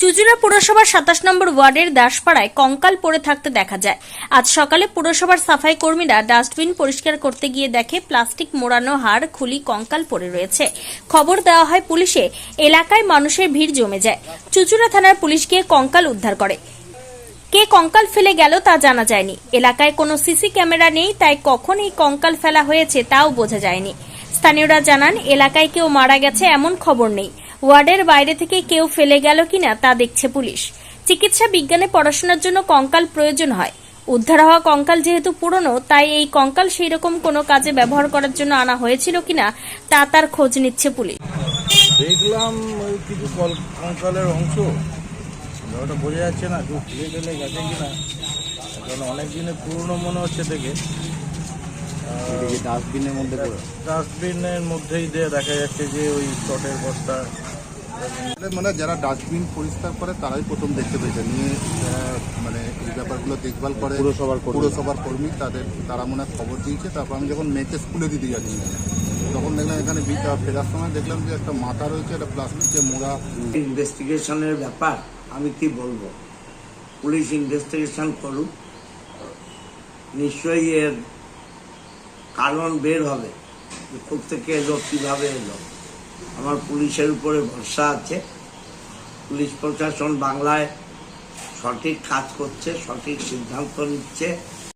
চুচুড়া পুরসভার সাতাশ নম্বর ওয়ার্ডের দাসপাড়ায় কঙ্কাল পড়ে থাকতে দেখা যায়। আজ সকালে পুরসভার সাফাই কর্মীরা ডাস্টবিন পরিষ্কার করতে গিয়ে দেখে প্লাস্টিক মোড়ানো হাড়, খুলি, কঙ্কাল পড়ে রয়েছে। খবর দেওয়া হয় পুলিশে, এলাকায় মানুষের ভিড় জমে যায়। চুচুড়া থানার পুলিশ গিয়ে কঙ্কাল উদ্ধার করে। কে কঙ্কাল ফেলে গেল তা জানা যায়নি। এলাকায় কোনো সিসি ক্যামেরা নেই, তাই কখন এই কঙ্কাল ফেলা হয়েছে তাও বোঝা যায়নি। স্থানীয়রা জানান, এলাকায় কেউ মারা গেছে এমন খবর নেই। ওয়ার্ডের বাইরে থেকে কেউ ফেলে গেল কিনা তা দেখছে পুলিশ। চিকিৎসা বিজ্ঞানে পড়াশোনার জন্য কঙ্কাল প্রয়োজন হয়। উদ্ধার হওয়া কঙ্কাল যেহেতু পুরনো তাই এই কঙ্কাল সেই রকম কোনো কাজে ব্যবহার করার জন্য আনা হয়েছিল কিনা তা তার খোঁজ নিচ্ছে পুলিশ। দেখলাম ওই কিছু কঙ্কালের অংশ। ওটা বোঝা যাচ্ছে না কেউ ফেলে টেলে গেছে কিনা। কারণ অনেক দিনের পুরনো মনে হচ্ছে দেখে। ডাস্টবিনের মধ্যে ডাস্টবিনের মধ্যেই দিয়ে দেখা যাচ্ছে যে ওই চটের বস্তা। মানে যারা ডাস্টবিন পরিষ্কার করে তারাই প্রথম দেখতে পেয়েছে। নিয়ে যারা মানে এই ব্যাপারগুলো দেখভাল করে পুরসভার কর্মী। পুরসভার কর্মী তাদের তারা মনে হয় খবর দিয়েছে। তারপর আমি যখন মেয়েকে স্কুলে দিতে যাচ্ছি তখন দেখলাম এখানে বিটা ফেরার সময় দেখলাম যে একটা মাথা রয়েছে একটা প্লাস্টিকে মোড়া। ইনভেস্টিগেশনের ব্যাপার আমি কি বলব? পুলিশ ইনভেস্টিগেশন করুক নিশ্চয়ই এর কারণ বের হবে যে থেকে এলো কীভাবে এলো। আমার পুলিশের উপরে ভরসা আছে। পুলিশ প্রশাসন বাংলায় সঠিক কাজ করছে সঠিক সিদ্ধান্ত নিচ্ছে।